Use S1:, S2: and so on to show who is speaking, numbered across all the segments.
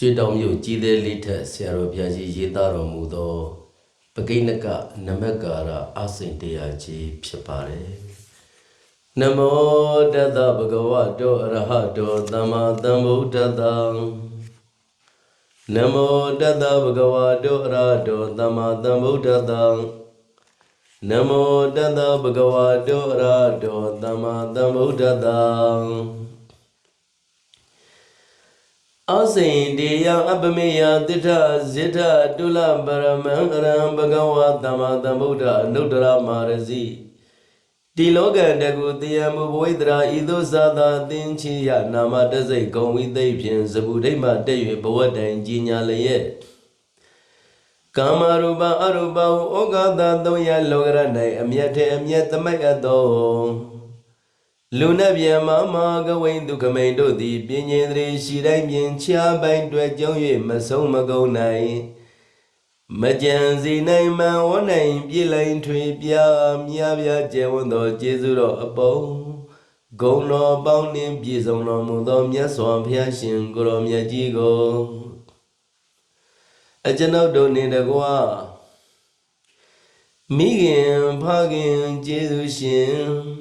S1: ရွှေတောင်မြို့ကြီးသေးလေးထက်ဆရာတော်ဘုရားကြီးရေးသားတော်မူသောပကိဏကနမကာရအစိန်တရားကြီးဖြစ်ပါတယ်နမောတတဗုဒ္ဓဝတောအရဟတောသမ္မာသမ္ဗုဒ္ဓတ္တံနမောတတဗုဒ္ဓဝတောအရဟတောသမ္မာသမ္ဗုဒ္ဓတ္တံနမောတတဗုဒ္ဓဝတောအရဟတောသမ္မာသမ္ဗုဒ္ဓတ္တံ အစိန်တေယအပမေယတိထဇိထတုလပရမံအရံဘဂဝါသမ္မာသမ္ဗုဒ္ဓအနုတ္တရမာရစီဒီလောကတကုတယမုဘဝိတရာဤသို့သာသာသင်္ချီယနာမတစိတ်ဂုံဝိသိမ့်ဖြင့်ဇဗုဒိမတက်၍ဘဝတိုင်ကြီးညာလျက်ကာမရူပအရူပဟုဩဃတာသုံးရလောကရ၌အမျက်ထဲအမျက်သမိုက်အပ်သော လူနဲ့ဗျမမာကဝိန်ဒုက္ခမိန်တို့သည်ပြင်းငင်တရေရှိတိုင်းမြင်ချားပိုင်တွေ့ကြုံ၍မဆုံးမကုန်နိုင်မကြံစီနိုင်မဝနိုင်ပြည်လိုက်ထွေပြမြားပြကျဲဝန်းသောကျေးဇူးတော်အပေါင်းဂုံတော်ပေါင်းနှင့်ပြည့်စုံတော်မူသောမြတ်စွာဘုရားရှင်ကိုရောမြတ်ကြီးကိုအကျွန်ုပ်တို့နှင့်တကွာမိခင်ဖခင်ကျေးဇူးရှင်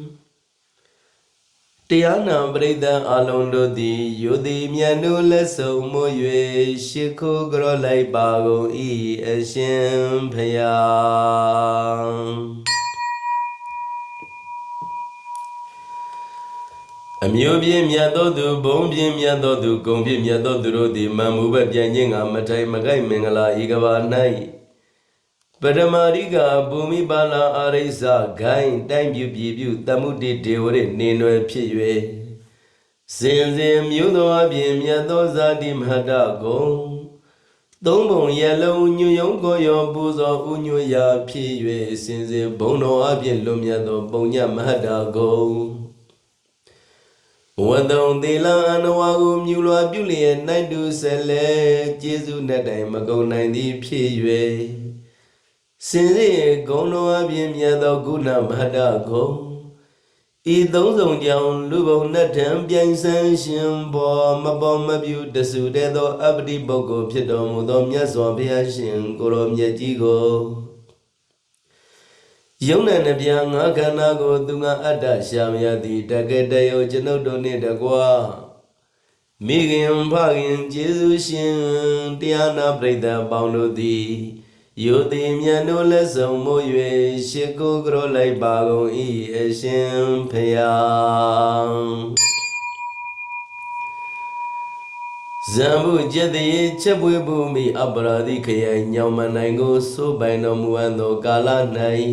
S1: တရားနာပရိသတ်အလုံးတို့သည်ယုတိမြတ်တို့လက်ဆုံမွ၍ရှ िख ုကြောလိုက်ပါကုန်၏အရှင်ဖျားအမျိုးပြင်းမြတ်သောသူဘုံပြင်းမြတ်သောသူဂုံပြင်းမြတ်သောသူတို့သည်မံမှုပဲပြန်ခြင်းကမထိုင်မကိုက်မင်္ဂလာဤကဘာ၌ ပရမရိကဘူမိပါလာအာရိစ္ဆဂိုင်းတိုင်းပြပြပြတမှုတိဒေဝရနေနွယ်ဖြစ်၍စင်စင်မြို့တော်အပြင်မြတ်သောဇာတိမဟာတကုံသုံးပုံရလုံးညွယုံကိုရောပူဇော်ဥညွရာဖြစ်၍စင်စင်ဘုံတော်အပြင်လွန်မြတ်သောပုံညမဟာတကုံဝတ္တုံသီလအနဝဟုမြူလွာပြုလျက်နိုင်တုဆက်လဲကျေးဇူးနဲ့တိုင်မကုန်နိုင်သည်ဖြစ်၍ စင်စေဂုံတော်အပြင်မြတ်သောကုဏမဟာတကုံဤသုံးဆောင်ကြောင့်လူဘုံနဲ့ထံပြိုင်ဆန်းရှင်ဘောမပေါ်မပြူတဆူတဲ့သောအပ္ပတိပုဂ္ဂိုလ်ဖြစ်တော်မူသောမြတ်စွာဘုရားရှင်ကိုရောမြတ်ကြီးကိုယုံနဲ့နှပြငါးခန္ဓာကိုသူငါအတ္တရှာမရသည်တကယ်တယောကျွန်ုပ်တို့နှင့်တကွာမိခင်ဖခင်ကျေးဇူးရှင်တရားနာပရိသတ်ပေါင်းတို့သည် ယုတိမြတ်တို့လက်ဆောင်မို့၍ရှ िख ုကြောလိုက်ပါကုန်၏အရှင်ဖျားဇံမှုကျက်တရေချက်ပွေမှုမိအပရာဓိခရိုင်ညောင်မနိုင်ကိုစိုးပိုင်တော်မူအပ်သောကာလ၌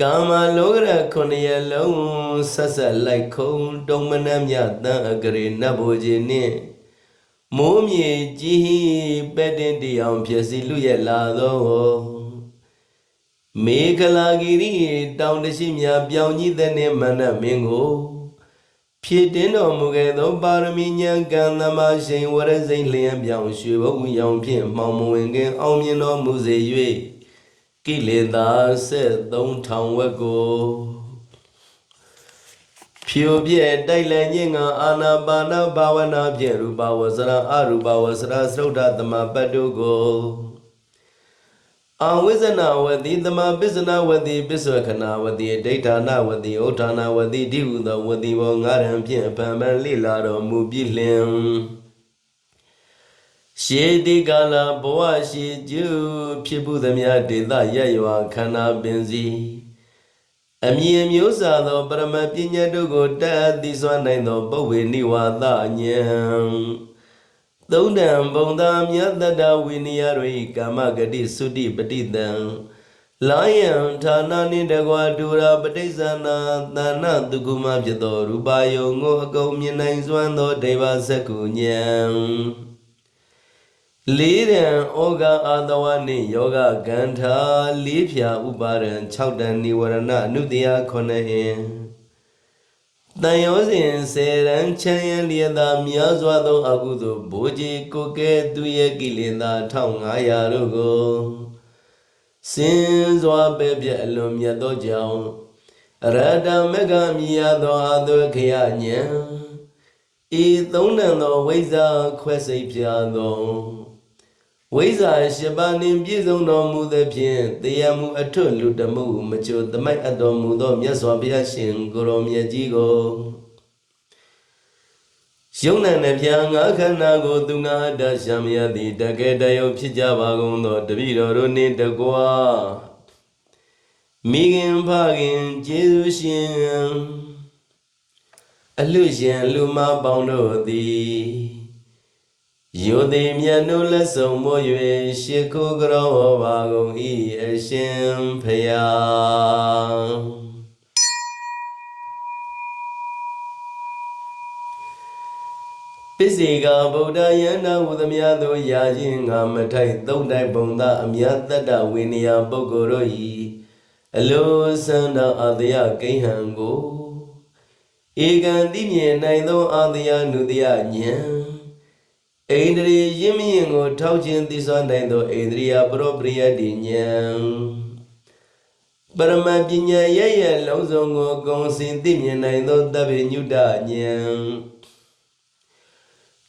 S1: ကာမလောကရခုနှစ်ရလုံးဆက်ဆက်လိုက်ခုံတုံမနှမြတန်အကရေနတ်ဘိုးကြီးနှင့် မိုးမြေကြီးပဲ့တင်တည်အောင်ဖြစ်စီလူရဲ့လာသောမေခလာဂီရီတောင်တရှိမြပြောင်ကြီးတဲ့နှင့်မနတ်မင်းကိုဖြစ်တင်တော်မူခဲ့သောပါရမီဉာဏ်ကံသမာရှိန်ဝရစိန်လျံပြောင်းရွှေဘုံရောင်ဖြင့်မှောင်မဝင်ခင်အောင်မြင်တော်မူစေ၍ကိလေသာ7300ဝက်ကို ဖြိုပြဲတိုက်လည်းညင်ကအာနာပါနဘာဝနာဖြင့်ရူပဝဆရာအရူပဝဆရာသုဒ္ဓသမပတ္တုကိုအဝိဇ္ဇနာဝတိသမပစ္စနာဝတိပစ္စဝခဏဝတိဒိဋ္ဌာနဝတိဩဌာနဝတိဒီဟုသောဝတိဘောငါရံဖြင့်ဗံဗံလိလာတော်မူပြီးလျင်ရှေတိကာလဘဝရှိကျုဖြစ်ပုသမျှဒေသရက်ရွာခန္ဓာပင်စီ အမြင်မျိုးစာသောပရမပညာတို့ကိုတတ်အပ်သိစွမ်းနိုင်သောပုဗ္ဗေနိဝါဒဉာဏ်သုံးတံဘုံသာမြတ်တတဝိနည်းရိကာမဂတိသုတိပฏิတံလာယံဌာနနှင့်တကွာဒူရာပဋိစ္ဆာနာသန္နတုကုမဖြစ်သောရူပါယုံကိုအကုန်မြင်နိုင်စွမ်းသောဒေဝစက္ကုဉာဏ် လေးရန်ဩဃအာတဝနှင့်ယောဂကန္ထာလေးဖြာဥပါရံ6တန်និဝရဏအနုတရာ9ဟင်တန်ရောစဉ်စေရန်ချမ်းရန်လျက်သာများစွာသောအကုသိုလ်ဘိုးကြီးကိုကဲသူရဲ့ကိလေသာ1500တို့ကိုစင်စွာပဲ့ပြက်အလွန်မြတ်သောကြောင့်အရဟတမဂ္ဂမြည်ရသောအသွေခယဉာဏ်ဤသုံးနံသောဝိဇ္ဇာခွဲစိတ်ပြသော ဝိဇ္ဇာရှိပါနှင့်ပြည့်စုံတော်မူသဖြင့်တရားမှုအထွတ်လူတမှုမချိုသမိုက်အပ်တော်မူသောမြတ်စွာဘုရားရှင်ကိုရောမြတ်ကြီးကိုယုံနံနှပြငါခန္ဓာကိုသူငါအတ္တရှာမရသည်တကယ်တယုတ်ဖြစ်ကြပါကုန်သောတပည့်တော်တို့နှင့်တကွာမိခင်ဖခင်ကျေးဇူးရှင်အလှရှင်လူမပေါင်းတို့သည် ယောတိမြတ်နုလက်ဆောင်မို့၍ရှ िख ုကရောပါကုန်၏အရှင်ဖယားပစ္စေကဗုဒ္ဓယန္တာဝုသမယသို့ယာခြင်းငါမထိုက်သုံးတိုက်ပုံသာအမြတ်တတ္တဝိနည်းပုဂ္ဂိုလ်တို့၏အလိုစန္ဒအတယကိဟံကိုဧကံတိမြင်နိုင်သောအာတယနုတယဉာဏ် ဣန္ဒြေရင်းမြင့်ကိုထောက်ခြင်းသိစွာနိုင်သောဣန္ဒြိယပရောပရိယတိဉာဏ်ပရမပညာရဲ့ရဲ့လုံးစုံကိုဂုံစင်သိမြင်နိုင်သောတပ္ပိညုတဉာဏ်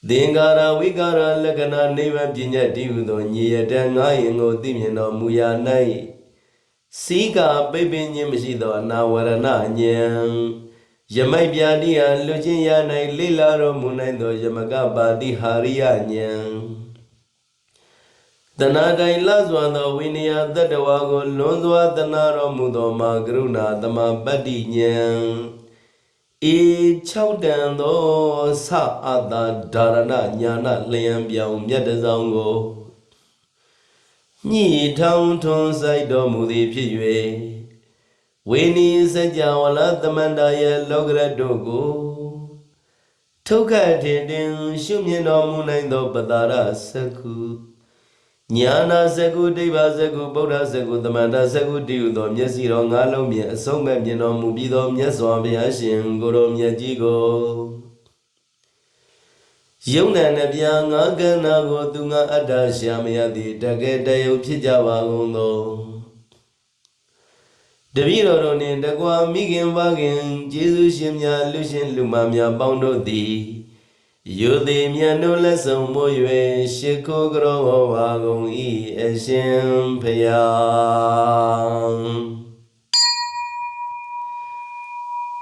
S1: သင်္ကာရဝိကာရလက္ခဏာနိဗ္ဗာန်ပညာတည်ဟုသောညီရတဲ့ငါယင်ကိုသိမြင်တော်မူရာ၌စီကပိပင်ခြင်းမရှိသောအနာဝရဏဉာဏ် ယမိုက်ပြာတိဟာလွတ်ချင်းရ၌လိလာတော်မူနိုင်သောယမကပါတိဟာရိယဉာဏ်တဏတိုင်လစွာသောဝိနည်းတတ္တဝါကိုလွန်စွာတနာတော်မူသောမာကရုဏာသမပတ္တိဉာဏ်ဤ6တန်သောသအတ္တဒါရဏညာဏလျံပြောင်မြတ်တစောင်းကိုညှိထောင်ထွန်းဆိုင်တော်မူသည်ဖြစ်၍ ဝိနည်းစကြဝဠာသမန္တာရဲ့လောကရတ္တုကိုထုတ်ခတ်တင်တင်ရှုမြင်တော်မူနိုင်သောပတာရစကုညာနာစကုဒိဗ္ဗစကုဗုဒ္ဓစကုသမန္တာစကုတည်ဟုသောမျက်စိတော်ငါးလုံးမြင်အဆုံးမဲ့မြင်တော်မူပြီးသောမြတ်စွာဘုရားရှင်ကိုယ်တော်မြတ်ကြီးကိုယုံနံနှပြငါကန္နာကိုသူငါအတ္တရှာမရသည်တကယ်တယုတ်ဖြစ်ကြပါကုန်သော တပည့်တော်တို့နှင့်တကွာမိခင်ပါခင်ကျေးဇူးရှင်များလူရှင်လူမများပေါင်းတို့သည်ယောတိမြတ်တို့လက်ဆောင်မို့၍ရှ िख ုကရောပါကုန်၏အရှင်ဖယား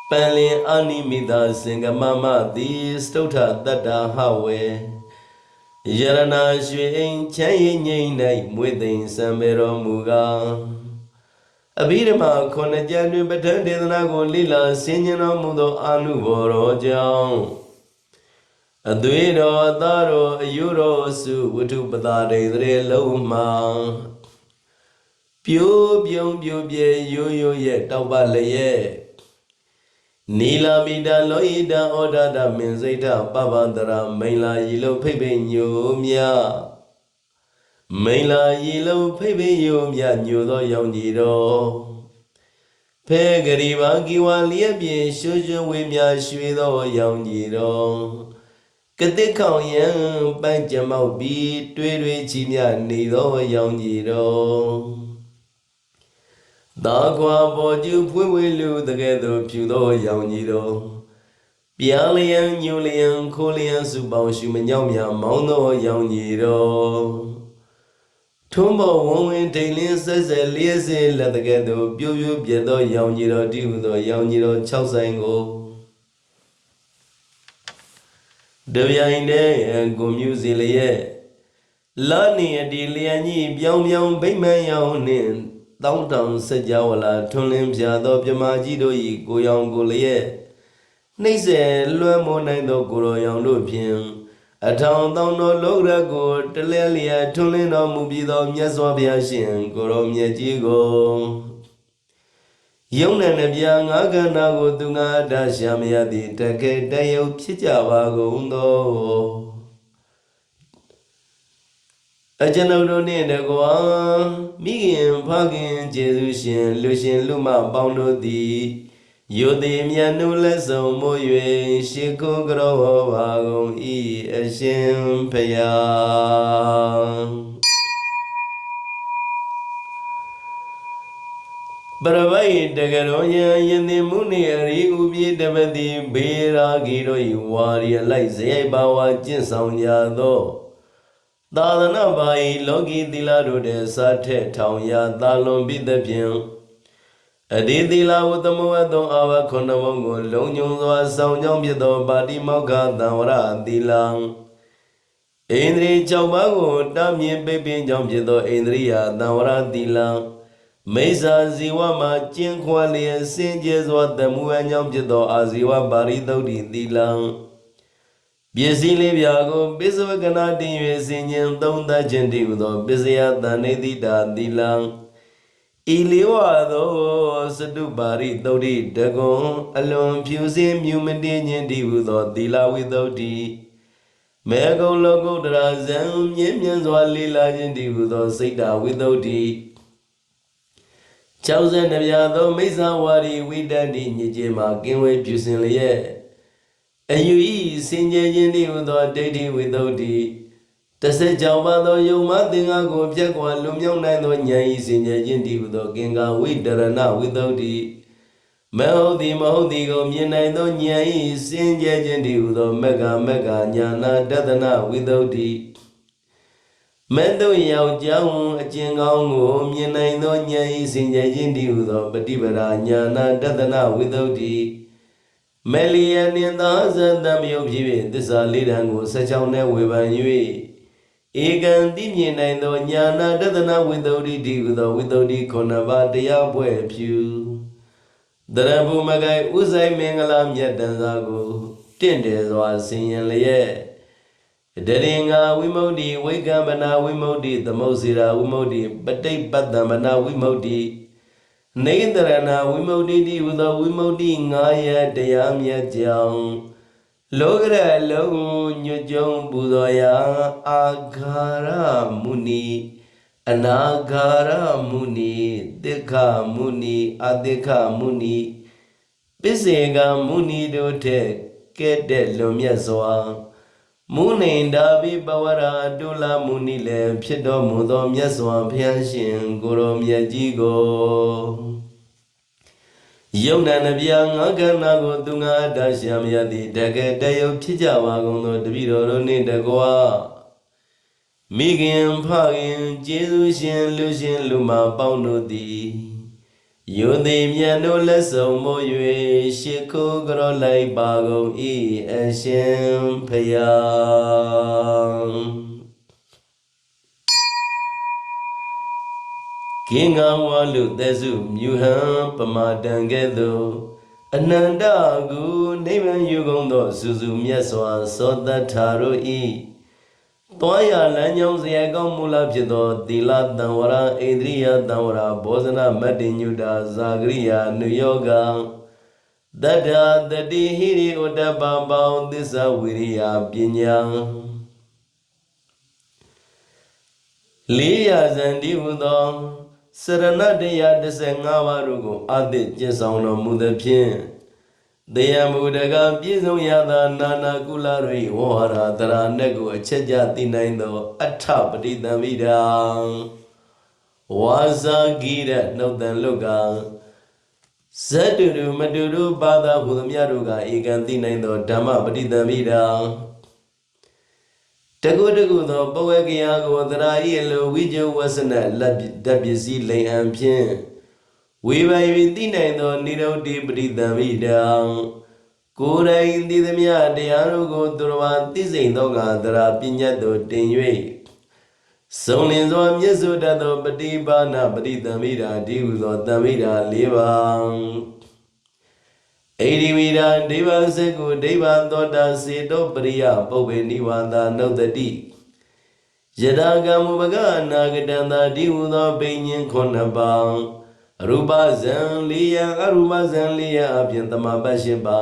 S1: ပန်လင်အာနိမိတာစင်ကမမတိစတုထတတ္တာဟဝေယရနာရွှေအိမ်ချမ်းရင်ငိမ့်၌မွေသိမ်စံပေတော်မူကား အဘိဓမ္မာခုနှစ်ကျမ်းတွင်ပဋ္ဌာန်းဒေသနာကိုလိလာဆင်ញင်တော်မူသောအာနုဘော်တော်ကြောင့်အသွေးတော်အသားတော်အယုတော်အစုဝတ္ထုပတာဒေသရေလုံးမှာပြိုးပြုံးပြိုးပြဲရိုးရိုးရဲ့တောက်ပလည်းရဲ့နီလာမိတာလောဟိတဩဒဒမင်စိတ်တပပန္တရာမိန်လာရီလုံးဖိတ်ဖိတ်ညိုမြ မိန်လာရီလုံးဖိတ်ဖိတ်ယိုမြညိုသောရောင်ကြီးတော်ဖဲဂရီဘာကီဝါလျက်ပြေရွှွှွှဝေမြရွှေသောရောင်ကြီးတော်ကတိခေါင်ယံပန်းကြမောက်ပြီးတွေးတွေချီမြနေသောရောင်ကြီးတော်သာကွာပေါ်ကျူဖွေးဝေလူတကယ်သို့ဖြူသောရောင်ကြီးတော်ပြာလျံညူလျံခိုးလျံစုပေါင်းရှုမညောင်းမြမောင်းသောရောင်ကြီးတော် ထုံးပေါ်ဝန်းဝင်ဒိန်လင်းဆက်ဆက်လျက်စေလက်တကယ်သို့ပြိုးပြိုးပြတ်သောရောင်ကြီးတော်တည်ဟုသောရောင်ကြီးတော်၆ဆိုင်ကိုတပြိုင်တည်းကိုမြူစီလျက်လာနေအဒီလျံကြီးပြောင်းပြောင်းဗိမ့်မှန်ရောင်နှင့်တောင်းတောင်စကြဝဠာထွန်းလင်းပြသောမြမကြီးတို့၏ကိုရောင်ကိုလျက်နှိမ့်ဆက်လွှမ်းမိုးနိုင်သောကိုရောင်တို့ဖြင့် အထောင်တောင်းသောလောကရကိုတလဲလျက်ထွန်းလင်းတော်မူပြီးသောမြတ်စွာဘုရားရှင်ကိုရောမြတ်ကြီးကိုယုံနဲ့နှပြငါးကန္နာကိုသူငါအတ္တရှာမရသည်တကယ်တယုတ်ဖြစ်ကြပါကုန်သောအကျွန်ုပ်တို့နှင့်တကွာမိခင်ဖခင်ကျေးဇူးရှင်လူရှင်လူမပေါင်းတို့သည် ယောတိမြတ်နုလက်ဆောင်မို့၍ရှ िख ုကရောပါကုန်၏အရှင်ဖယားပပရပိုက်တကရောယံယင်တိမုနိအရိဥပြေတပတိဘေရာဂီတို့ဤဝါရီအလိုက်ဇေဘဝကျင့်ဆောင်ကြသောသာသနာပါဤလောကီသီလတို့တဲ့စာထက်ထောင်ရာသာလွန်ပြီးသဖြင့် အဒီသီလဝတ္တမဝတ္တောအဝခုနဘုံကိုလုံညုံစွာဆောင်ကြောင်းဖြစ်သောပါတိမောက္ခသံဝရသီလံဣန္ဒြေ၆ပါးကိုတာမြင်ပိတ်ပင်ကြောင်းဖြစ်သောဣန္ဒြိယသံဝရသီလံမိစ္ဆာဇီဝမှာကျင့်ခွာလျက်စင်ကြယ်စွာတမှုအကြောင်းဖြစ်သောအာဇီဝပါရိသုတ်တိသီလံပစ္စည်းလေးပြာကိုပစ္စဝကနာတင်၍စင်ញင်သုံးသပ်ခြင်းတည်းဟူသောပစ္စယတန်နေတိတာသီလံ ဤလေးဝသောစတုပါရိသုတ်တိတကွန်အလွန်ဖြူစင်မြူမတင်ခြင်းတည်းဟူသောသီလဝိသုတ်တိမေကုံလောကုတ္တရာဇံမြင့်မြတ်စွာလေးလာခြင်းတည်းဟူသောစိတ်တာဝိသုတ်တိ62ပြားသောမိစ္ဆာဝါရီဝိတ္တတိညစ်ကြေမှာကင်းဝေးပြုစင်လျက်အယူဤစင်ကြယ်ခြင်းတည်းဟူသောဒိဋ္ဌိဝိသုဒ္ဓိ တစ်ဆက်ကြောင့်ပါသောယုံမသင်္ကာကိုပြက်ကွာလွန်မြောက်နိုင်သောဉာဏ်ဤစင်ကြယ်ခြင်းတည်းဟူသောကင်္ကာဝိတရဏဝိသုဒ္ဓိမဟုတ်သည်မဟုတ်သည်ကိုမြင်နိုင်သောဉာဏ်ဤစင်ကြယ်ခြင်းတည်းဟူသောမက္ကမက္ကညာနာတဒနာဝိသုဒ္ဓိမဲ့တို့ယောက်ျောင်းအကျဉ်ကောင်းကိုမြင်နိုင်သောဉာဏ်ဤစင်ကြယ်ခြင်းတည်းဟူသောပฏิပဒါညာနာတဒနာဝိသုဒ္ဓိမေလီယနှင့်သာဇံတမြုပ်ဖြစ်၍သစ္စာလေးတန်းကိုဆက်ချောင်းနဲ့ဝေဖန်၍ ဧကံတိမြင်နိုင်သောညာနာတဒနာဝိသုဒ္ဓိတိဟူသောဝိသုဒ္ဓိခုနှစ်ပါးတရားပွဲဖြူတရဘုမဂိုင်ဥဆိုင်မင်္ဂလာမြတ်တန်စာကိုတင့်တယ်စွာဆင်ရင်လျက်တရင်္ဂဝိမု ക്തി ဝိကံပနာဝိမု ക്തി သမုတ်စီရာဝိမု ക്തി ပဋိပတ္တံပနာဝိမု ക്തി နေတရဏဝိမု ക്തി တိဟူသောဝိမု ക്തി ငါးရတရားမြတ်ကြောင့် လောကရလုံးညွတ်ကြုံပူဇော်ရာအာဃာရမုနီအနာဃာရမုနီတိခမုနီအတိခမုနီပစ္စေကမုနီတို့ထက်ကဲ့တဲ့လွန်မြတ်စွာမုနိန္ဒာဘိပဝရာတုလမုနီလည်းဖြစ်တော်မူသောမြတ်စွာဘုရားရှင်ကိုရောမြတ်ကြီးကို ယုံနာနှပြငါးကဏ္ဍကိုသူငါအတ္တရှာမရသည်တကယ်တယုတ်ဖြစ်ကြပါကုန်သောတပည့်တော်တို့နှင့်တကွာမိခင်ဖခင်ကျေးဇူးရှင်လူရှင်လူမပေါင်းတို့သည်ယုံသည်မြတ်တို့လက်ဆောင်မို့၍ရှ िख ိုးကြောလိုက်ပါကုန်၏အရှင်ဖယား ကင်္ဂဝါလူသက်စုမြူဟံပမာတံကဲ့သို့အနန္တကုနိဗ္ဗာန်ယူကုန်သောစုစုမြတ်စွာသောတ္ထာတို့ဤတောရလမ်းကြောင်းစရိုက်ကောင်းမူလဖြစ်သောသီလတံဝရဣန္ဒြိယတံဝရဘောဇနမတ္တိညုတာဇာဂရိယာနုယောဂံတတ္ထာတတိဟိရိဥတ္တပပေါင်းသစ္စာဝိရိယပညာလေးရဇန်တိဟုသော စရဏတရား15ပါးတို့ကိုအသည့်ကျင့်ဆောင်တော်မူသဖြင့်တရားမူတကပြည့်စုံရသောနာနာကုလရိဝဟရာတရာနဲ့ကိုအချက်ကြသိနိုင်သော အထပတိတံမိတံဝါစာဂိရနှုတ်တန်လုကဇတုရမတုရဘာသာဘုသမြတို့ကဧကံသိနိုင်သောဓမ္မပတိတံမိတံ တကုတကုသောပဝေကရာကိုသရာဤအလိုဝိဇဝဆနလက်ဓပစ္စည်းလိန်အံဖြင့်ဝေဘယိတိနိုင်သောနိရုဒ္ဓိပရိသမိတံကိုယ်တိုင်သိသမျှတရားတို့ကိုသူတော်ဘာသိစိန်သောကသရာပညတ်တို့တင်၍စုံလင်စွာမြတ်စွတတ်သောပฏิပါဏပရိသမိတာဒီဟုသောတမိတာ၄ပါး ဣရိဝိရာဒိဗံစကုဒိဗံသောတာစေတောပရိယပုပ္ပေနိဝါဒနုတ္တိယတာကမ္မပကအနာဂတံသာဒီဟုသောပိညင်ခုနှစ်ပါးအရူပဇံလေးယအရူပဇံလေးယအပြင်တမပတ်ရှင်ပါ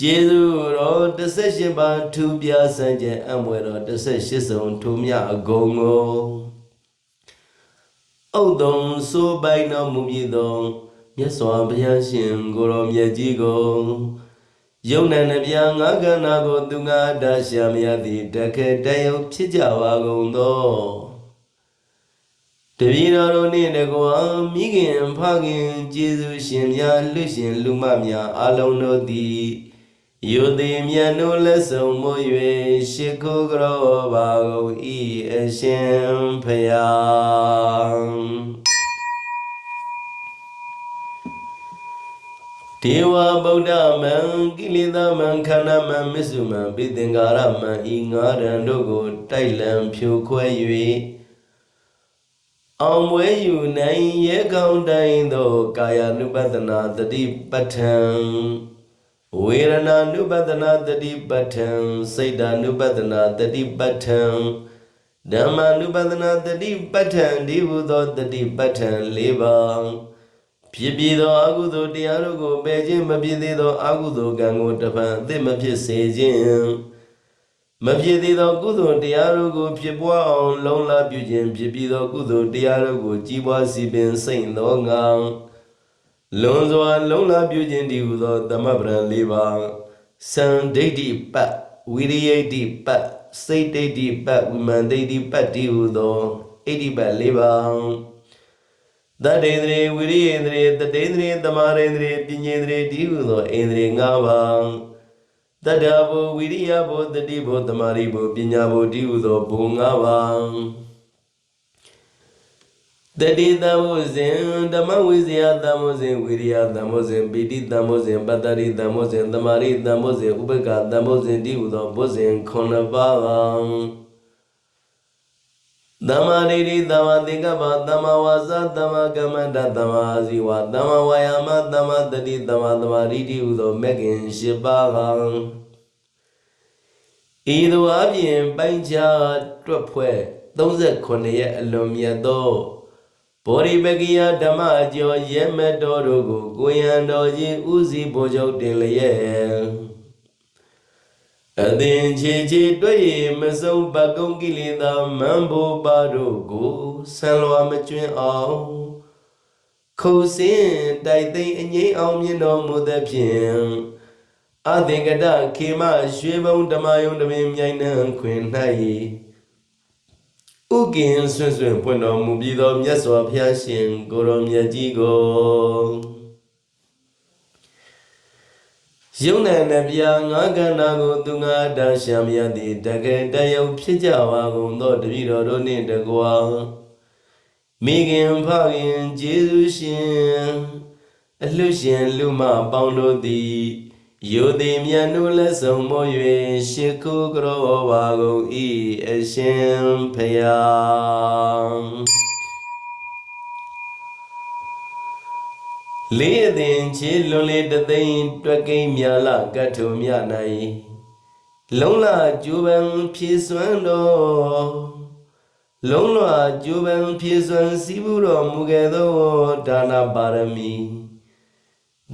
S1: ကျေစုတော်18ပါးထူပြဆန်းကျင်အမွေတော်18စုံထူမြအကုန်ကိုဥဒ္ဒံစိုးပိုင်တော်မူမည်သော မြတ်စွာဘုရားရှင်ကိုရောမြတ်ကြီးကိုယုံနံနှပြငါးကဏ္ဍကိုသူငါတရှာမရသည်တခဲတယုတ်ဖြစ်ကြပါကုန်သောတပည့်တော်တို့နှင့်တကွာမိခင်ဖခင်ကျေးဇူးရှင်များလူရှင်လူမများအလုံးတို့သည်ယုတိမြတ်တို့လက်ဆောင်မွ၍ရှိခိုးကြောပါကုန်ဤအရှင်ဖ ဒေဝဗုဒ္ဓမံကိလေသာမံခန္ဓာမံမစ္ဆုမံပိသင်္ကာရမံဤငါးရန်တို့ကိုတိုက်လံဖြိုခွဲ၍အောင်မွဲယူနိုင်ရဲကောင်းတိုင်းသောကာယ ानु ပတနာတတိပဋ္ဌံဝေရဏ ानु ပတနာတတိပဋ္ဌံစိတ် ानु ပတနာတတိပဋ္ဌံဓမ္မ ानु ပတနာတတိပဋ္ဌံဒီဟုသောတတိပဋ္ဌံ၄ပါး ဖြစ်ပြီးသောအကုသိုလ်တရားတို့ကိုပယ်ခြင်းမဖြစ်သေးသောအကုသိုလ်ကံကိုတပံအသိမဖြစ်စေခြင်းမဖြစ်သေးသောကုသိုလ်တရားတို့ကိုဖြစ်ပွားအောင်လုံလပြုခြင်းဖြစ်ပြီးသောကုသိုလ်တရားတို့ကိုကြီးပွားစီပင်စိတ်သောငါလွန်စွာလုံလပြုခြင်းတည်ဟူသောသမဗ္ဗံ၄ပါးစံဒိဋ္ဌိပတ်ဝိရိယဒိဋ္ဌိပတ်စိတ်ဒိဋ္ဌိပတ်ဝိမန်ဒိဋ္ဌိပတ်တည်ဟူသောဣဋ္ဌိပတ်၄ပါး တတ္တေန္ဒြေဝိရိယေန္ဒြေတတေန္ဒြေတမာရေန္ဒြေပညေန္ဒြေတည်ဟူသောဣန္ဒြေ၅ပါးတတ္တဘုဝိရိယဘုတတိဘုတမာရိဘုပညာဘုတည်ဟူသောဘု၅ပါးတတိတမောဇင်ဓမ္မဝိဇယတမောဇင်ဝိရိယတမောဇင်ပိတိတမောဇင်ပတ္တရိတမောဇင်တမာရိတမောဇင်ဥပက္ခတမောဇင်တည်ဟူသောဘုဇင်ခုနှစ်ပါး သမ္မာဒိဋ္ဌိသမ္မာသင်္ကပ္ပသမ္မာဝါစာသမ္မာကမ္မန္တသမ္မာအာဇီဝသမ္မာဝါယာမသမ္မာတတိသမ္မာသမာဓိတိဟုသောမဂ်ခင်၈ပါးကံဤသို့အပြင်ပိုင်းခြားတွက်ဖွဲ့38ရက်အလွန်မြတ်သောဘောဓိပကိယဓမ္မအကျော်ရဲမတော်တို့ကိုကိုယံတော်ကြီးဥစည်းဘုံချုပ်တင်လျက် အသင်ချေချေတွေ့ရမဆုံးပကုံကိလေသာမံဘောပါတို့ကိုဆံလွာမကျွင်းအောင်ခုစင်တိုက်သိမ့်အငိမ့်အောင်မြင်တော်မူသဖြင့်အသင်္ကတခေမရွှေဘုံဓမ္မယုံတပင်မြိုင်နှံခွင်၌ဥကင်ဆွဆွပွင့်တော်မူပြီးသောမြတ်စွာဘုရားရှင်ကိုရောမြတ်ကြီးကို ယုံနာနှပြငါးကန္နာကိုသူငါတန်ရှာမြတ်သည်တကယ်တယုံဖြစ်ကြပါကုန်သောတပည့်တော်တို့နှင့်တကွာမိခင်ဖခင်ကျေးဇူးရှင်အလှရှင်လူမပေါင်းတို့သည်ယုတိမြတ်နုလက်ဆောင်မော၍ရှ िख ုကရောပါကုန်၏အရှင်ဖယား လေးအသင်ချေလွန်လေတသိန်းတွက်ကိန်းမြလာကတ်ထုံမြ၌လုံးလာကျူပံဖြည့်စွမ်းတော်လုံးလာကျူပံဖြည့်စွမ်းစီးဘူးတော်မူခဲ့သောဒါနပါရမီ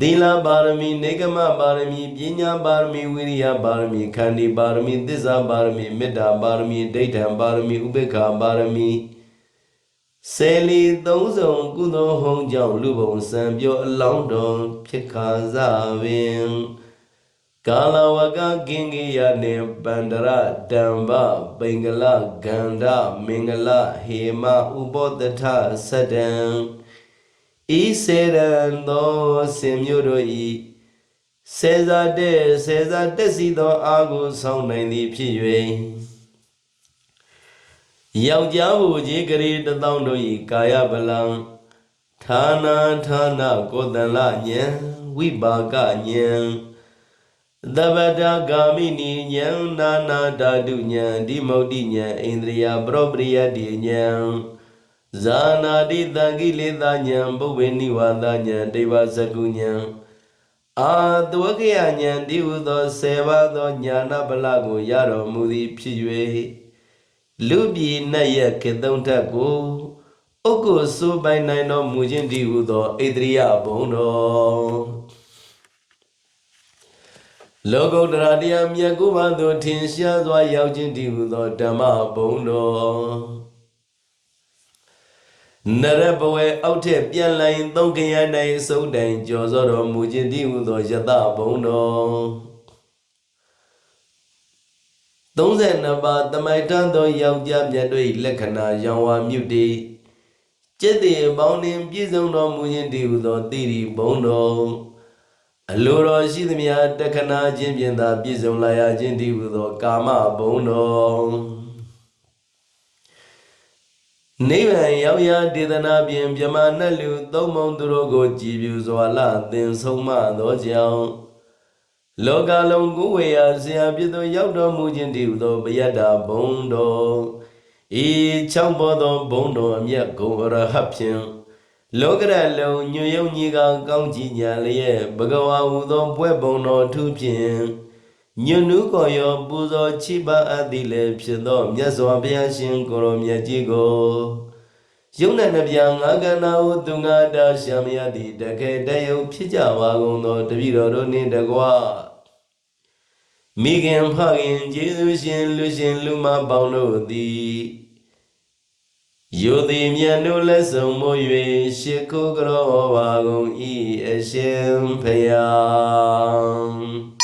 S1: သီလပါရမီနေကမပါရမီပညာပါရမီဝိရိယပါရမီခန္တီပါရမီသစ္စာပါရမီမေတ္တာပါရမီဒိဋ္ဌံပါရမီဥပေက္ခပါရမီ ဆယ်လီသုံးစုံကုသိုလ်ဟုံးကြောင့်လူဘုံစံပြောအလောင်းတော်ဖြစ်ခါစားပင်ကာလဝကကင်ကြီးယနေပန္ဒရတံဘပိင်္ဂလဂန္ဓမင်္ဂလဟေမဥပောတထသတ္တံဤစေရန်သောစင်မျိုးတို့ဤစေစာတဲ့စေစာတက်စီသောအာကိုဆောင်းနိုင်သည်ဖြစ်၍ ယောက်ျားဘူကြီးကလေးတသောတို့ဤကာယဗလံဌာနာဌာနကိုတန်လညံဝိပါကညံသဗ္ဗတဂာမိနိညံနာနာဓာတုညံဒီမုတ်တိညံဣန္ဒြိယပရောပရိယတိညံဇာနာတိတံကိလေသာညံပုဗ္ဗေနိဝါဒညံဒေဝဇကုညံအာတဝကယညံဒီဟုသောဆေပါသောညာနာပလကိုရတော်မူသည်ဖြစ်၍ လူပြည်နတ်ရဲ့ခေသုံးထက်ကိုဥက္ကိုစိုးပိုင်နိုင်တော်မူခြင်းတည်းဟုသောဣတရိယဘုံတော်လောကုတ္တရာတရားမြတ်ကိုပါသို့ထင်ရှားစွာရောက်ခြင်းတည်းဟုသောဓမ္မဘုံတော်နရဘဝေအောက်ထက်ပြန်လိုင်းသုံးခရ၌အစုံတိုင်ကြော်စောတော်မူခြင်းတည်းဟုသောယတဘုံတော် 32ပါးတမိုက်တန်းသောယောက်ျားမြတ်တို့၏လက္ခဏာရောင်ဝါမြုပ်တည်ကျက်သေးအပေါင်းနှင့်ပြည့်စုံတော်မူခြင်းတည်ဟူသောတိရိဘုံတော်အလိုတော်ရှိသမျှတက္ကနာခြင်းဖြင့်သာပြည့်စုံလာရခြင်းတည်ဟူသောကာမဘုံတော်နိဗ္ဗာန်ရောက်ရာဒေသနာဖြင့်မြမနှက်လူသုံးမုံသူတို့ကိုကြည်ပြူစွာလသင်ဆုံးမသောကြောင့် လောကလုံးကိုဝေယဆရာပြည့်သောရောက်တော်မူခြင်းတည်ဟူသောဘယတ္တာဘုံတော်ဤချောင်းပေါ်သောဘုံတော်အမျက်ဂုံအရဟတ်ဖြင့်လောကရလုံးညွယုံညီကကောင်းကြည်ညာလျက်ဘဂဝါဟူသောပွဲဘုံတော်ထူးဖြင့်ညွနုကောယောပူဇော်ချိပါအပ်သည်လည်းဖြစ်သောမြတ်စွာဘုရားရှင်ကိုရောမြတ်ကြီးကိုယုံနဲ့နှပြငါကန္နာဟုသူငါတာရှာမရသည်တကယ်တယုတ်ဖြစ်ကြပါကုန်သောတပည့်တော်တို့နှင့်တကွာ မိခင်ဖခင်ကျေးဇူးရှင်လူရှင်လူမပေါင်းတို့သည်ယိုသည်မြတ်တို့လက်ဆောင်မို့၍ရှ िख ုကြောပါကုန်ဤအရှင်ဖယား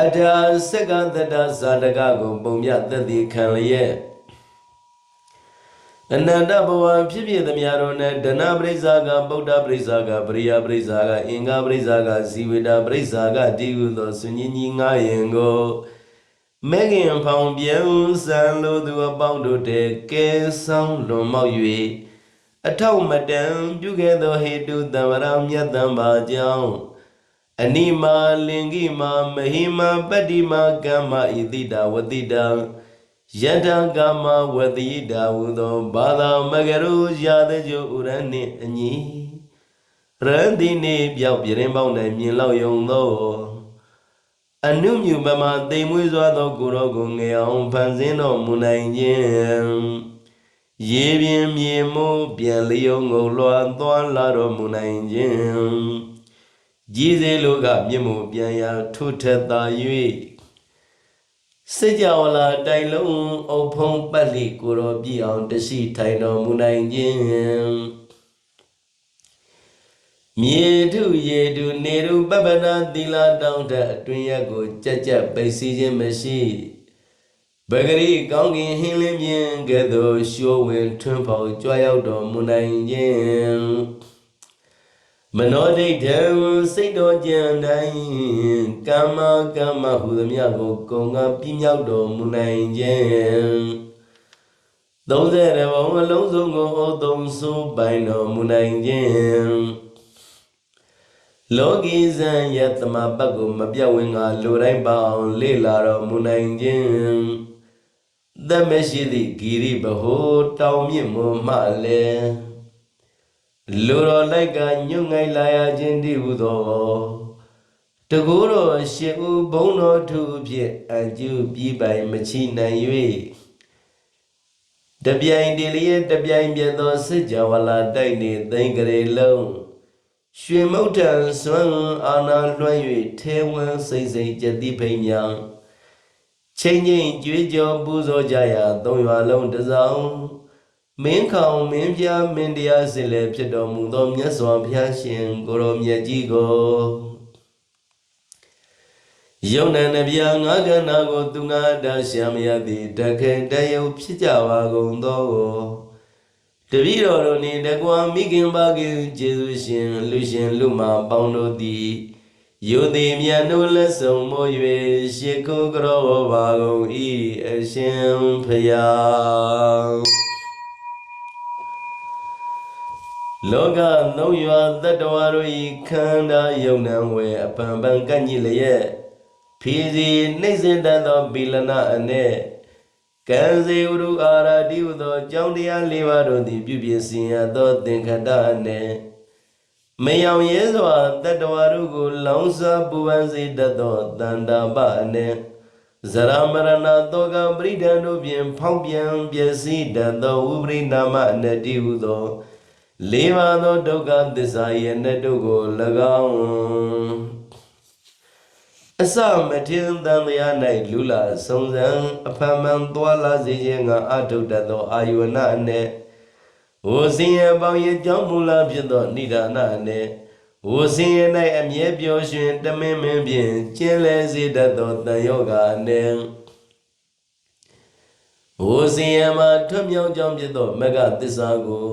S1: အထာစက္ကတတဇာတကကိုပုံမြသက်သည်ခံလျက် အနန္တဘဝဖြစ်ဖြစ်သမျှတို့နဲ့ဒနာပရိစ္ဆာကဗုဒ္ဓပရိစ္ဆာကပရိယပရိစ္ဆာကအင်္ဂါပရိစ္ဆာကဇီဝေဒပရိစ္ဆာကတိဟုသောဆွညင်းကြီးငါယင်ကိုမဲခင်ဖောင်ပြန်စံလိုသူအပေါင်းတို့တည်းကဲဆောင်လွန်မောက်၍အထောက်မတန်ပြုခဲ့သောဟေတုတံဝရမြတ်တံပါကြောင့်အနိမာလင်္ကိမာမဟိမာပတ္တိမာကမ္မဣတိတာဝတိတံ ယတကမဝတိတာဟုသောဘာသာမဂရုရာသကြုဥရနှင့်အညီရန်တိနေပြောက်ပြရင်ပေါင်း၌မြင်လောက်ယုံသောအနုမြူပမာတိမ်မွေးစွာသောကိုရောကိုငယ်အောင်ဖန်ဆင်းတော်မူနိုင်ခြင်းရေပြင်းမြေမိုးပြန်လျုံငုံလွှာသွားလာတော်မူနိုင်ခြင်းကြီးစေလိုကမြင့်မို့ပြန်ရာထုထက်သာ၍ စေကြဝဠာတိုင်လုံးအုပ်ဖုံးပတ်လိကိုရောပြည့်အောင်တရှိထိုင်တော်မူနိုင်ခြင်းမြေထုရေထုနေရုပပနာသီလာတောင်းတအတွင်ရက်ကိုကြက်ကြက်ပိတ်စီခြင်းမရှိပဂရိကောင်းကင်ဟင်းလင်းမြင်ကဲ့သို့ရှိုးဝင်ထွန်းဖောက်ကြွားရောက်တော်မူနိုင်ခြင်း မနောဒိဋ္ဌံစိတ်တော်ကြံတိုင်းကမ္မကမ္မဟူသည်များကိုကုံကပြင်းမြောက်တော်မူနိုင်ခြင်း30ဘုံအလုံးစုံကိုဩသုံးစုပိုင်တော်မူနိုင်ခြင်းလောကီဇံယတမပတ်ကိုမပြတ်ဝင်ကလူတိုင်းပါအောင်လေ့လာတော်မူနိုင်ခြင်းသက်မရှိသည့်ဂီရိဘဟုတောင်မြင့်မွန်မှလည်း လူတော်လိုက်ကညွန့်ငိုက်လာရခြင်းတည်းဟုသောတကူတော်ရှင်ဦးဘုံတော်သူဖြင့်အကျုပြီးပိုင်မချိနိုင်၍တပြိုင်တည်းလျက်တပြိုင်ပြတ်သောစစ်ကြဝဠာတိုက်နေသိင်္ဂရေလုံးရွှေမုတ်တံစွမ်းအာနာလွှမ်း၍ထဲဝန်းစိတ်စိတ်ကြတိဖိမ်မြောင်ချိန်ချင်းကြွေးကြော်ပူဇော်ကြရာသုံးရွာလုံးတစောင်း မင်းခေါင်မင်းပြမင်းတရားစင်လည်းဖြစ်တော်မူသောမြတ်စွာဘုရားရှင်ကိုရောမြတ်ကြီးကိုယုံနံနဗျာငါးကဏကိုသူငါတာရှာမရသည်တခေတယုတ်ဖြစ်ကြပါကုန်သောတပည့်တော်တို့နှင့်တကွာမိခင်ပါခင်ကျေးဇူးရှင်လူရှင်လူမပေါင်းတို့သည်ယုတိမြတ်တို့လက်ဆောင်မို့၍ရှ िख ုကြောပါကုန်၏အရှင်ဖ လောကသုံးရွာတတ္တဝါတို့ဤခန္ဓာယုံနံဝေအပံပံကန့်ညိလျက်ဖြီစီနှိမ့်စင်တတ်သောပိလနာအနှင့်ကံစေဝရုအာရတိဟုသောကြောင်းတရား၄ပါးတို့သည်ပြုပြင်စင်ရသောသင်္ခတအနှင့်မယောင်ရဲစွာတတ္တဝါတို့ကို လောင်းစားပူပန်စေတတ်သောတန်တာပအနှင့်ဇရမရဏတောကပရိဒံတို့ဖြင့်ဖောင်းပြန်ပျက်စီးတတ်သောဥပရိနာမအနတိဟုသော လေးပါးသောဒုက္ခသစ္စာရဲ့နဲ့တို့ကို၎င်းအစမထင်တန်တရား၌လူလာစုံစံအဖန်မှန်သွာလာစေခြင်းကအထုတတ်သောအာယုဝနအနည်းဝစင်ရဲ့ပေါင်းရဲ့ကြောင့်မူလာဖြစ်သောဏိဒာနအနည်းဝစင်ရဲ့၌အမြဲပျော်ရွှင်တမင်မင်းဖြင့်ကျင်းလဲစေတတ်သောတန်ယောဂအနည်းဝဘိုးစင်ရမှာထွတ်မြောက်ကြောင်းဖြစ်သောမဂ္ဂသစ္စာကို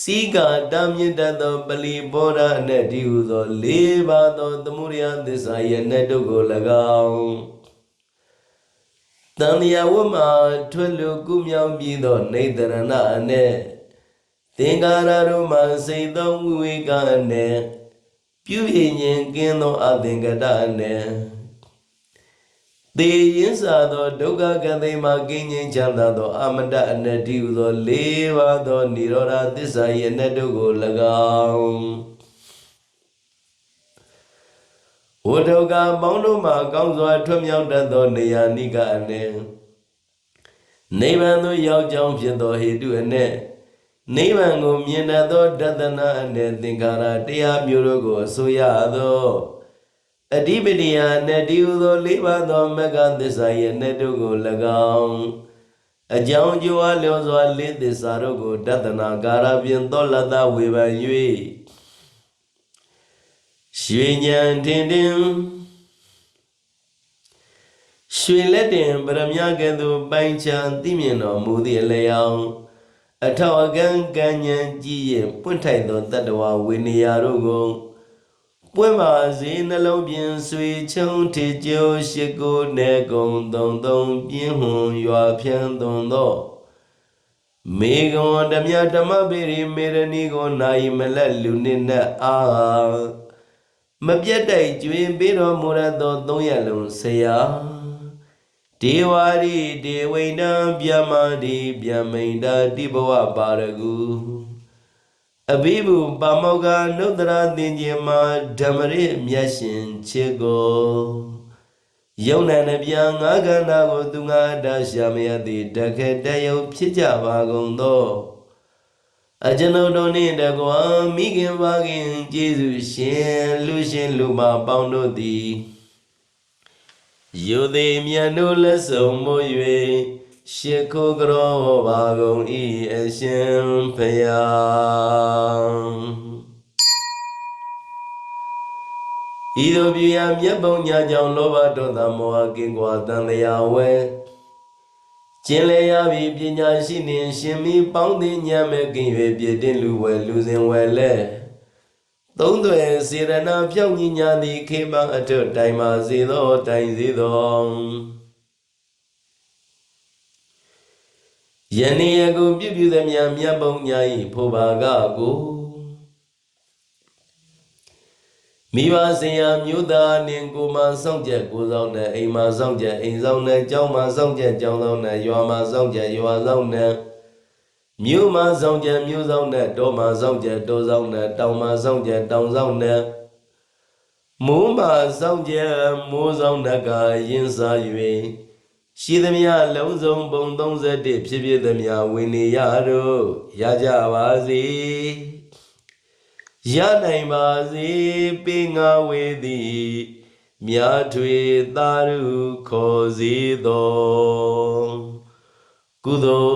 S1: စီကာတမြင့်တတ်သောပလီဘောဓအနဲ့ဒီဟုသော၄ပါးသောသမုဒယသစ္စာရဲ့အနဲ့တို့ကို၎င်းတန်မြဝတ်မှာထွက်လူကုမြောက်ပြီးသောနေတရဏအနဲ့သင်္ကာရတို့မှာစိတ်သောဝိဝေကအနဲ့ပြုပြင်ခြင်းကင်းသောအသင်္ကတအနဲ့ သေရင်စာသောဒုက္ခကံသိမ်းမှာကင်းခြင်းချမ်းသာသောအမတအနတ္တိဟုသော၄ပါးသောនិရောဓသစ္စာ၏အနတ္တကို၎င်းဝတ္ထုကပေါင်းတို့မှာကောင်းစွာထွတ်မြောက်တတ်သောနေယာနိကအနည်းနိဗ္ဗာန်သို့ရောက်ကြောင်းဖြစ်သောဟေတုအနည်းနိဗ္ဗာန်ကိုမြင်တတ်သောတသနာအနည်းသင်္ခါရတရားမျိုးတို့ကိုအစိုးရသော အဓိပတိယနဲ့ဒီဟုသောလေးပါးသောမဂ္ဂသစ္စာရဲ့နဲ့တို့ကို၎င်းအကြောင်းကျိုးအားလျော်စွာလေးသစ္စာတို့ကိုတသနာကာရဖြင့်သောလတ္တဝေဖန်၍ရွှေဉဏ်ထင်တင်ရွှေလက်တင်ပရမညာကဲ့သို့ပိုင်ချံသိမြင်တော်မူသည့်အလျောင်းအထောက်အကံကံဉဏ်ကြည်ရင်ပွင့်ထိုက်သောတတ္တဝဝေနေရာတို့ကို ပွင့်ပါစေနှလုံးပြင်ဆွေချုံထေကျိုးရှိကိုနေကုံသုံးသုံးပြင်းဟွန်ရွာဖြန်းသွန်သောမေဂဝဓမြဓမ္မပေရီမေရဏီကိုနိုင်မလက်လူနစ်နဲ့အာမပြတ်တိုက်ကျွင်ပေးတော်မူရသောသုံးရလုံးဆရာဒေဝရီဒေဝိန္ဒံဗျမတိဗျမိန္ဒတိဘဝပါရကူ အဘိဗုပါမောကနုတ္တရာသင်္ကြင်မှာဓမ္မရမြတ်ရှင်ချေကိုယုံနာနှပြငါးကန္တာကိုသူငါအတ္တရှာမရသည်တခေတယုတ်ဖြစ်ကြပါကုန်သောအကျွန်ုပ်တို့နှင့်တကွာမိခင်ပါခင်ကျေးဇူးရှင်လူရှင်လူမပေါင်းတို့သည်ယုသေးမြတ်တို့လက်ဆုံးမို့၍ ရှ िख ုကရောပါကုန်ဤအရှင်ဖယားဤသို့ပြရာမြတ်ပုံညာကြောင့်လောဘဒေါသမောဟကင်းကွာတန်လျာဝဲကျင်လေရပြီပညာရှိနေရှင်မီပေါင်းသိဉာဏ်မဲ့ကင်း၍ပြည့်တင်လူဝဲလူစဉ်ဝဲလဲသုံးသွယ်စေရနာဖြောင့်ညီညာသည်ခေမအထွတ်တိုင်ပါစေသောတိုင်စေသော ယနေ့ယခုပြုပြုသည်များမြတ်ပုံညာ၏ဖိုဘာကကိုမိဘဆရာမျိုးသားနှင့်ကိုမစောင့်ကြက်ကိုဆောင်တဲ့အိမ်မှာစောင့်ကြက်အိမ်ဆောင်တဲ့ကျောင်းမှာစောင့်ကြက်ကျောင်းဆောင်တဲ့ရွာမှာစောင့်ကြက်ရွာဆောင်တဲ့မြို့မှာစောင့်ကြက်မြို့ဆောင်တဲ့တောမှာစောင့်ကြက်တောဆောင်တဲ့တောင်မှာစောင့်ကြက်တောင်ဆောင်တဲ့မိုးမှာစောင့်ကြက်မိုးဆောင်တဲ့ကရင်စား၍ ရှိသမျှလုံးစုံပုံ31ဖြစ်ဖြစ်သမျှဝိနေရတို့ရကြပါစေရနိုင်ပါစေပေငါဝေသည်မြာထွေသာရုခေါ်စေသောကုသို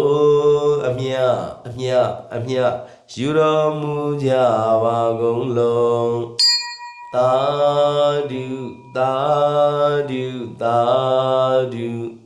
S1: လ်အမြအမြအမြယူတော်မူကြပါကုန်လုံးသာဓုသာဓုသာဓု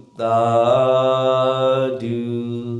S1: သာဓု